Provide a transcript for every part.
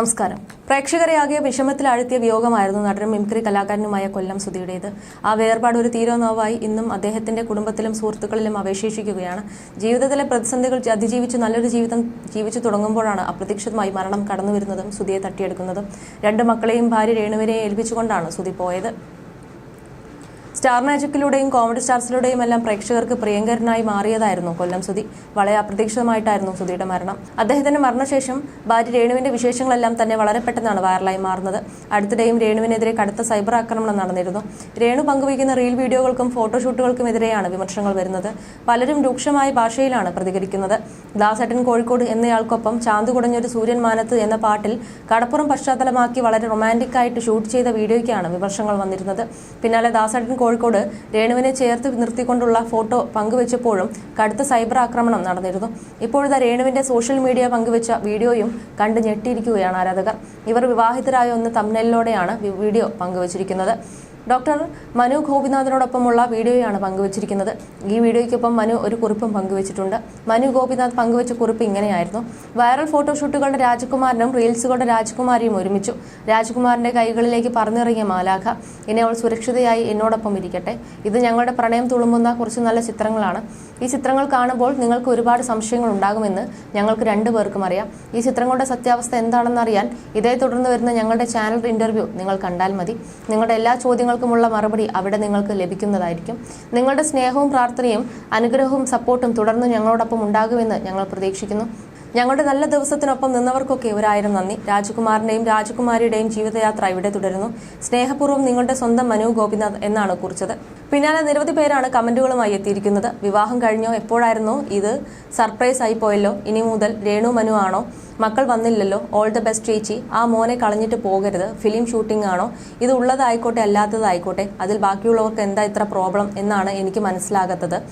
നമസ്കാരം. പ്രേക്ഷകരെ ആകെ വിഷമത്തിലാഴ്ത്തിയ വിയോഗമായിരുന്നു നടനും മിമിക്രി കലാകാരനുമായ കൊല്ലം സുധിയുടേത്. ആ വേർപാട് ഒരു തീരോനോവായി ഇന്നും അദ്ദേഹത്തിന്റെ കുടുംബത്തിലും സുഹൃത്തുക്കളിലും അവശേഷിക്കുകയാണ്. ജീവിതത്തിലെ പ്രതിസന്ധികൾ അതിജീവിച്ച് നല്ലൊരു ജീവിതം ജീവിച്ചു തുടങ്ങുമ്പോഴാണ് അപ്രതീക്ഷിതമായി മരണം കടന്നുവരുന്നതും സുധിയെ തട്ടിയെടുക്കുന്നതും. രണ്ട് മക്കളെയും ഭാര്യ രേണുവിനെയും ഏൽപ്പിച്ചുകൊണ്ടാണ് സുധി പോയത്. സ്റ്റാർ മാജിക്കിലൂടെയും കോമഡി സ്റ്റാർസിലൂടെയും എല്ലാം പ്രേക്ഷകർക്ക് പ്രിയങ്കരനായി മാറിയതായിരുന്നു കൊല്ലം സുധി. വളരെ അപ്രതീക്ഷിതമായിട്ടായിരുന്നു സുധിയുടെ മരണം. അദ്ദേഹത്തിന്റെ മരണശേഷം ഭാര്യ രേണുവിന്റെ വിശേഷങ്ങളെല്ലാം തന്നെ വളരെ പെട്ടെന്നാണ് വൈറലായി മാറുന്നത്. അടുത്തിടെയും രേണുവിനെതിരെ കടുത്ത സൈബർ ആക്രമണം നടന്നിരുന്നു. രേണു പങ്കുവയ്ക്കുന്ന റീൽ വീഡിയോകൾക്കും ഫോട്ടോഷൂട്ടുകൾക്കും എതിരെയാണ് വിമർശനങ്ങൾ വരുന്നത്. പലരും രൂക്ഷമായ ഭാഷയിലാണ് പ്രതികരിക്കുന്നത്. ദാസേട്ടൻ കോഴിക്കോട് എന്നയാൾക്കൊപ്പം ചാന്തു കുടഞ്ഞൊരു സൂര്യൻ മാനത്ത് എന്ന പാട്ടിൽ കടപ്പുറം പശ്ചാത്തലമാക്കി വളരെ റൊമാന്റിക് ആയിട്ട് ഷൂട്ട് ചെയ്ത വീഡിയോയ്ക്കാണ് വിമർശനങ്ങൾ വന്നിരുന്നത്. പിന്നാലെ ദാസേട്ടൻ കോഴിക്കോട് രേണുവിനെ ചേർത്ത് നിർത്തിക്കൊണ്ടുള്ള ഫോട്ടോ പങ്കുവച്ചപ്പോഴും കടുത്ത സൈബർ ആക്രമണം നടന്നിരുന്നു. ഇപ്പോഴത്തെ രേണുവിന്റെ സോഷ്യൽ മീഡിയ പങ്കുവച്ച വീഡിയോയും കണ്ട് ഞെട്ടിയിരിക്കുകയാണ് ആരാധകർ. ഇവർ വിവാഹിതരായ ഒന്ന് തമ്മിലോടെയാണ് വീഡിയോ പങ്കുവച്ചിരിക്കുന്നത്. ഡോക്ടർ മനു ഗോപിനാഥിനോടൊപ്പമുള്ള വീഡിയോയാണ് പങ്കുവച്ചിരിക്കുന്നത്. ഈ വീഡിയോയ്ക്കൊപ്പം മനു ഒരു കുറിപ്പും പങ്കുവച്ചിട്ടുണ്ട്. മനു ഗോപിനാഥ് പങ്കുവച്ച കുറിപ്പ് ഇങ്ങനെയായിരുന്നു. വൈറൽ ഫോട്ടോഷൂട്ടുകളുടെ രാജകുമാരനും റീൽസുകളുടെ രാജകുമാരിയും ഒരുമിച്ചു. രാജകുമാരന്റെ കൈകളിലേക്ക് പറഞ്ഞിറങ്ങിയ മാലാഖ ഇനി അവൾ സുരക്ഷിതയായി എന്നോടൊപ്പം ഇരിക്കട്ടെ. ഇത് ഞങ്ങളുടെ പ്രണയം തുളുമ്പുന്ന കുറച്ച് നല്ല ചിത്രങ്ങളാണ്. ഈ ചിത്രങ്ങൾ കാണുമ്പോൾ നിങ്ങൾക്ക് ഒരുപാട് സംശയങ്ങൾ ഉണ്ടാകുമെന്ന് ഞങ്ങൾക്ക് രണ്ടു പേർക്കും അറിയാം. ഈ ചിത്രങ്ങളുടെ സത്യാവസ്ഥ എന്താണെന്ന് അറിയാൻ ഇതേ തുടർന്ന് വരുന്ന ഞങ്ങളുടെ ചാനൽ ഇന്റർവ്യൂ നിങ്ങൾ കണ്ടാൽ മതി. നിങ്ങളുടെ എല്ലാ ചോദ്യങ്ങൾക്കുമുള്ള മറുപടി അവിടെ നിങ്ങൾക്ക് ലഭിക്കുന്നതായിരിക്കും. നിങ്ങളുടെ സ്നേഹവും പ്രാർത്ഥനയും അനുഗ്രഹവും സപ്പോർട്ടും തുടർന്ന് ഞങ്ങളോടൊപ്പം ഉണ്ടാകുമെന്ന് ഞങ്ങൾ പ്രതീക്ഷിക്കുന്നു. ഞങ്ങളുടെ നല്ല ദിവസത്തിനൊപ്പം നിന്നവർക്കൊക്കെ ഒരായിരം നന്ദി. രാജകുമാറിന്റെയും രാജകുമാരിയുടെയും ജീവിതയാത്ര ഇവിടെ തുടരുന്നു. സ്നേഹപൂർവം നിങ്ങളുടെ സ്വന്തം മനു ഗോപിനാഥ് എന്നാണ് കുറിച്ചത്. പിന്നാലെ നിരവധി പേരാണ് കമന്റുകളുമായി എത്തിയിരിക്കുന്നത്. വിവാഹം കഴിഞ്ഞോ എപ്പോഴായിരുന്നോ ഇത്? സർപ്രൈസ് ആയി പോയല്ലോ. ഇനി മുതൽ രേണു മനു ആണോ? മക്കൾ വന്നില്ലല്ലോ. ഓൾ ദ ബെസ്റ്റ് ചേച്ചി. ആ മോനെ കളഞ്ഞിട്ട് പോകരുത്. ഫിലിം ഷൂട്ടിംഗ് ആണോ? ഇത് ഉള്ളതായിക്കോട്ടെ അല്ലാത്തതായിക്കോട്ടെ? അതിൽ ബാക്കിയുള്ളവർക്ക് എന്താ ഇത്ര പ്രോബ്ലം എന്നാണ് എനിക്ക് മനസ്സിലാകാത്തത്.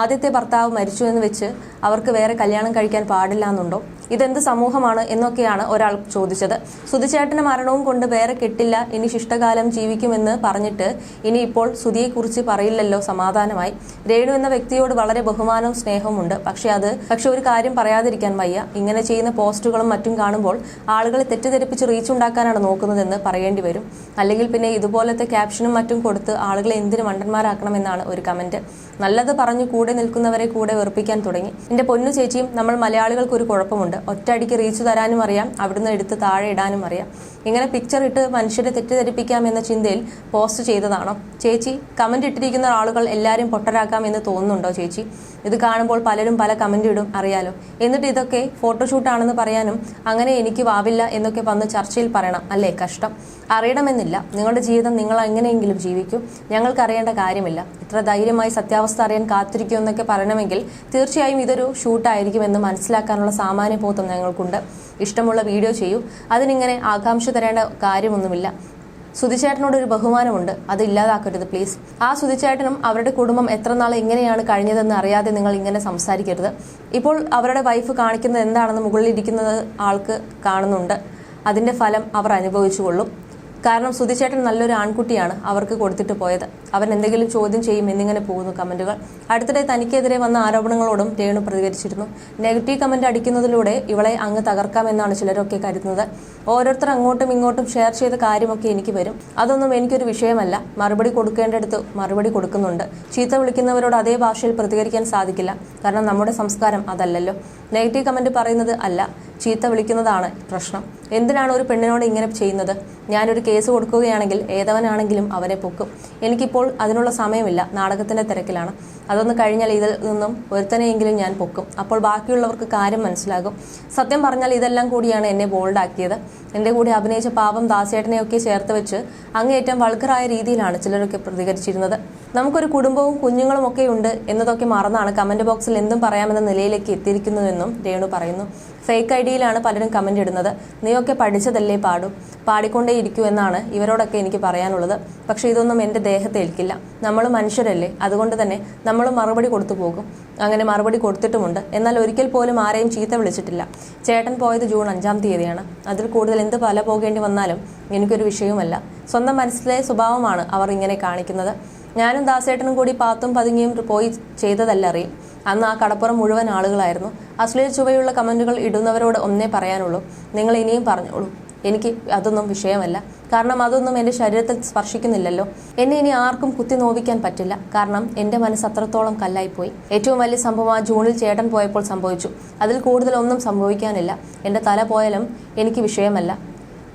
ആദ്യത്തെ ഭർത്താവ് മരിച്ചു എന്ന് വെച്ച് അവർക്ക് വേറെ കല്യാണം കഴിക്കാൻ പാടില്ല എന്നുണ്ടോ? ഇതെന്ത് സമൂഹമാണ് എന്നൊക്കെയാണ് ഒരാൾ ചോദിച്ചത്. സുധിച്ചേട്ടന്റെ മരണവും കൊണ്ട് വേറെ കെട്ടില്ല ഇനി ശിഷ്ടകാലം ജീവിക്കുമെന്ന് പറഞ്ഞിട്ട് ഇനി ഇപ്പോൾ സുധിയെക്കുറിച്ച് പറയില്ലല്ലോ സമാധാനമായി. രേണു എന്ന വ്യക്തിയോട് വളരെ ബഹുമാനവും സ്നേഹവുമുണ്ട് പക്ഷെ അത് പക്ഷെ ഒരു കാര്യം പറയാതിരിക്കാൻ വയ്യ. ഇങ്ങനെ ചെയ്യുന്ന പോസ്റ്റുകളും മറ്റും കാണുമ്പോൾ ആളുകളെ തെറ്റിദ്ധരിപ്പിച്ച് റീച്ച് ഉണ്ടാക്കാനാണ് നോക്കുന്നതെന്ന് പറയേണ്ടി വരും. അല്ലെങ്കിൽ പിന്നെ ഇതുപോലത്തെ ക്യാപ്ഷനും മറ്റും കൊടുത്ത് ആളുകളെ എന്തിനു മണ്ടന്മാരാക്കണമെന്നാണ് ഒരു കമന്റ്. നല്ലത് പറഞ്ഞു കൂടെ നിൽക്കുന്നവരെ കൂടെ വെറുപ്പിക്കാൻ തുടങ്ങി. എന്റെ പൊന്നു ചേച്ചിയും നമ്മൾ മലയാളികൾക്ക് ഒരു കുഴപ്പമുണ്ട്. ഒറ്റയടിക്ക് റീച്ച് തരാനും അറിയാം അവിടുന്ന് എടുത്ത് താഴെ ഇടാനും അറിയാം. ഇങ്ങനെ പിക്ചർ ഇട്ട് മനുഷ്യരെ തെറ്റിദ്ധരിപ്പിക്കാം എന്ന ചിന്തയിൽ പോസ്റ്റ് ചെയ്തതാണോ? ചേച്ചി കമന്റ് ഇട്ടിരിക്കുന്ന ആളുകൾ എല്ലാവരും പൊട്ടരാക്കാം എന്ന് തോന്നുന്നുണ്ടോ ചേച്ചി? ഇത് കാണുമ്പോൾ പലരും പല കമന്റ് ഇടും അറിയാലോ. എന്നിട്ട് ഇതൊക്കെ ഫോട്ടോഷൂട്ടാണെന്ന് പറയാനും അങ്ങനെ എനിക്ക് വാവില്ല എന്നൊക്കെ വന്ന് ചർച്ചയിൽ പറയണം അല്ലേ? കഷ്ടം. അറിയണമെന്നില്ല. നിങ്ങളുടെ ജീവിതം നിങ്ങൾ എങ്ങനെയെങ്കിലും ജീവിക്കൂ. ഞങ്ങൾക്ക് അറിയേണ്ട കാര്യമില്ല. ഇത്ര ധൈര്യമായി സത്യാവസ്ഥ അറിയാൻ കാത്തിരിക്കൂ എന്നൊക്കെ പറയണമെങ്കിൽ തീർച്ചയായും ഇതൊരു ഷൂട്ടായിരിക്കുമെന്ന് മനസ്സിലാക്കാനുള്ള സാമാന്യ ബോധം ഞങ്ങൾക്കുണ്ട്. ഇഷ്ടമുള്ള വീഡിയോ ചെയ്യൂ. അതിനിങ്ങനെ ആകാംക്ഷ തരേണ്ട കാര്യമൊന്നുമില്ല. സുധിച്ചേട്ടനോട് ഒരു ബഹുമാനമുണ്ട്. അത് ഇല്ലാതാക്കരുത് പ്ലീസ്. ആ സുധിച്ചേട്ടനും അവരുടെ കുടുംബം എത്ര നാൾ എങ്ങനെയാണ് കഴിഞ്ഞതെന്ന് അറിയാതെ നിങ്ങൾ ഇങ്ങനെ സംസാരിക്കരുത്. ഇപ്പോൾ അവരുടെ വൈഫ് കാണിക്കുന്നത് എന്താണെന്ന് മുകളിലിരിക്കുന്നത് ആൾക്ക് കാണുന്നുണ്ട്. അതിന്റെ ഫലം അവർ അനുഭവിച്ചുകൊള്ളും. കാരണം സുധിച്ചേട്ടൻ നല്ലൊരു ആൺകുട്ടിയാണ് അവർക്ക് കൊടുത്തിട്ട് പോയത്. അവൻ എന്തെങ്കിലും ചോദ്യം ചെയ്യും എന്നിങ്ങനെ പോകുന്നു കമന്റുകൾ. അടുത്തിടെ തനിക്കെതിരെ വന്ന ആരോപണങ്ങളോടും രേണു പ്രതികരിച്ചിരുന്നു. നെഗറ്റീവ് കമന്റ് അടിക്കുന്നതിലൂടെ ഇവളെ അങ്ങ് തകർക്കാമെന്നാണ് ചിലരൊക്കെ കരുതുന്നത്. ഓരോരുത്തർ അങ്ങോട്ടും ഇങ്ങോട്ടും ഷെയർ ചെയ്ത കാര്യമൊക്കെ എനിക്ക് വരും. അതൊന്നും എനിക്കൊരു വിഷയമല്ല. മറുപടി കൊടുക്കേണ്ടടുത്ത് മറുപടി കൊടുക്കുന്നുണ്ട്. ചീത്ത വിളിക്കുന്നവരോട് അതേ ഭാഷയിൽ പ്രതികരിക്കാൻ സാധിക്കില്ല. കാരണം നമ്മുടെ സംസ്കാരം അതല്ലല്ലോ. നെഗറ്റീവ് കമന്റ് പറയുന്നത് അല്ല. ചീത്ത വിളിക്കുന്നതാണ് പ്രശ്നം. എന്തിനാണ് ഒരു പെണ്ണിനോട് ഇങ്ങനെ ചെയ്യുന്നത്? ഞാനൊരു കേസ് കൊടുക്കുകയാണെങ്കിൽ ഏതവനാണെങ്കിലും അവരെ പൊക്കും. എനിക്കിപ്പോൾ അതിനുള്ള സമയമില്ല. നാടകത്തിന്റെ തിരക്കിലാണ്. അതൊന്ന് കഴിഞ്ഞാൽ ഇതിൽ നിന്നും ഒരുത്തനെയെങ്കിലും ഞാൻ പൊക്കും. അപ്പോൾ ബാക്കിയുള്ളവർക്ക് കാര്യം മനസ്സിലാകും. സത്യം പറഞ്ഞാൽ ഇതെല്ലാം കൂടിയാണ് എന്നെ ബോൾഡാക്കിയത്. എന്റെ കൂടെ അഭിനയിച്ച പാവം ദാസേട്ടനെയൊക്കെ ചേർത്ത് വെച്ച് അങ്ങേയറ്റം വൾഗറായ രീതിയിലാണ് ചിലരൊക്കെ പ്രതികരിച്ചിരുന്നത്. നമുക്കൊരു കുടുംബവും കുഞ്ഞുങ്ങളും ഒക്കെ ഉണ്ട് എന്നതൊക്കെ മറന്നാണ് കമന്റ് ബോക്സിൽ എന്തും പറയാമെന്ന നിലയിലേക്ക് എത്തിയിരിക്കുന്നുവെന്നും രേണു പറയുന്നു. ഫേക്ക് ഐ ഡിയിലാണ് പലരും കമന്റ് ഇടുന്നത്. നീയൊക്കെ പഠിച്ചതല്ലേ പാടും. പാടിക്കൊണ്ടേ ഇരിക്കൂ എന്നാണ് ഇവരോടൊക്കെ എനിക്ക് പറയാനുള്ളത്. പക്ഷെ ഇതൊന്നും എന്റെ ദേഹത്തെ ഏൽക്കില്ല. നമ്മൾ മനുഷ്യരല്ലേ? അതുകൊണ്ട് തന്നെ നമ്മൾ മറുപടി കൊടുത്തു പോകും. അങ്ങനെ മറുപടി കൊടുത്തിട്ടുമുണ്ട്. എന്നാൽ ഒരിക്കൽ പോലും ആരെയും ചീത്ത വിളിച്ചിട്ടില്ല. ചേട്ടൻ പോയത് ജൂൺ അഞ്ചാം തീയതിയാണ്. അതിൽ കൂടുതൽ എന്ത് പല പോകേണ്ടി വന്നാലും എനിക്കൊരു വിഷയവുമല്ല സ്വന്തം മനസ്സിലെ സ്വഭാവമാണ് അവർ ഇങ്ങനെ കാണിക്കുന്നത്. ഞാനും ദാസേട്ടനും കൂടി പാത്തും പതുങ്ങിയും പോയി ചെയ്തതല്ല അറിയും അന്ന് ആ കടപ്പുറം മുഴുവൻ ആളുകളായിരുന്നു. അശ്ലീല ചുവയുള്ള കമന്റുകൾ ഇടുന്നവരോട് ഒന്നേ പറയാനുള്ളൂ. നിങ്ങൾ ഇനിയും പറഞ്ഞോളൂ. എനിക്ക് അതൊന്നും വിഷയമല്ല. കാരണം അതൊന്നും എന്റെ ശരീരത്തിൽ സ്പർശിക്കുന്നില്ലല്ലോ. എന്നെ ഇനി ആർക്കും കുത്തി നോവിക്കാൻ പറ്റില്ല. കാരണം എന്റെ മനസ്സ് അത്രത്തോളം കല്ലായിപ്പോയി. ഏറ്റവും വലിയ സംഭവം ആ ജൂണിൽ ചേട്ടൻ പോയപ്പോൾ സംഭവിച്ചു. അതിൽ കൂടുതലൊന്നും സംഭവിക്കാനില്ല. എന്റെ തല പോയാലും എനിക്ക് വിഷയമല്ല.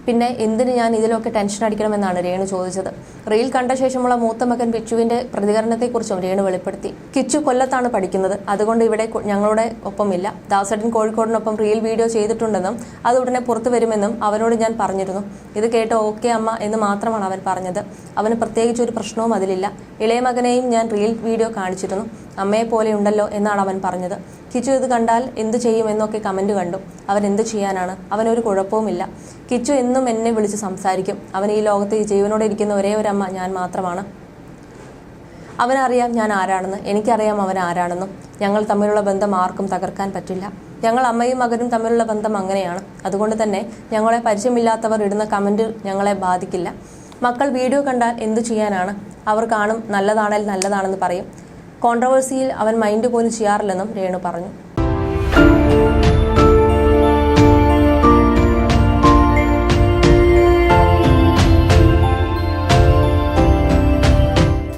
പിന്നെ എന്തിന് ഞാൻ ഇതിലൊക്കെ ടെൻഷൻ അടിക്കണമെന്നാണ് രേണു ചോദിച്ചത്. റീൽ കണ്ട ശേഷമുള്ള മൂത്ത മകൻ ബിച്ചുവിന്റെ പ്രതികരണത്തെക്കുറിച്ചും രേണു വെളിപ്പെടുത്തി. കിച്ചു കൊല്ലത്താണ് പഠിക്കുന്നത്. അതുകൊണ്ട് ഇവിടെ ഞങ്ങളുടെ ഒപ്പമില്ല. ദാസേട്ടൻ കോഴിക്കോടിനൊപ്പം റീൽ വീഡിയോ ചെയ്തിട്ടുണ്ടെന്നും അത് ഉടനെ പുറത്തു വരുമെന്നും അവനോട് ഞാൻ പറഞ്ഞിരുന്നു. ഇത് കേട്ട് ഓക്കെ അമ്മ എന്ന് മാത്രമാണ് അവൻ പറഞ്ഞത്. അവന് പ്രത്യേകിച്ച് ഒരു പ്രശ്നവും അതിലില്ല. ഇളയ മകനെയും ഞാൻ റീൽ വീഡിയോ കാണിച്ചിരുന്നു. അമ്മയെ പോലെ ഉണ്ടല്ലോ എന്നാണ് അവൻ പറഞ്ഞത്. കിച്ചു ഇത് കണ്ടാൽ എന്ത് ചെയ്യും എന്നൊക്കെ കമന്റ് കണ്ടു. അവൻ എന്ത് ചെയ്യാനാണ്? അവനൊരു കുഴപ്പവുമില്ല. കിച്ചു എന്നും എന്നെ വിളിച്ച് സംസാരിക്കും. അവൻ ഈ ലോകത്ത് ജീവനോടെ ഇരിക്കുന്ന ഒരേ ഒരു അമ്മ ഞാൻ മാത്രമാണ്. അവനറിയാം ഞാൻ ആരാണെന്ന്. എനിക്കറിയാം അവൻ ആരാണെന്നും. ഞങ്ങൾ തമ്മിലുള്ള ബന്ധം ആർക്കും തകർക്കാൻ പറ്റില്ല. ഞങ്ങൾ അമ്മയും മകനും തമ്മിലുള്ള ബന്ധം അങ്ങനെയാണ്. അതുകൊണ്ട് തന്നെ ഞങ്ങളെ പരിചയമില്ലാത്തവർ ഇടുന്ന കമന്റ് ഞങ്ങളെ ബാധിക്കില്ല. മക്കൾ വീഡിയോ കണ്ടാൽ എന്തു ചെയ്യാനാണ്? അവർ കാണും നല്ലതാണേൽ നല്ലതാണെന്ന് പറയും. കോൺട്രവേഴ്സിയിൽ അവൻ മൈൻഡ് പോലും ചെയ്യാറില്ലെന്നും രേണു പറഞ്ഞു.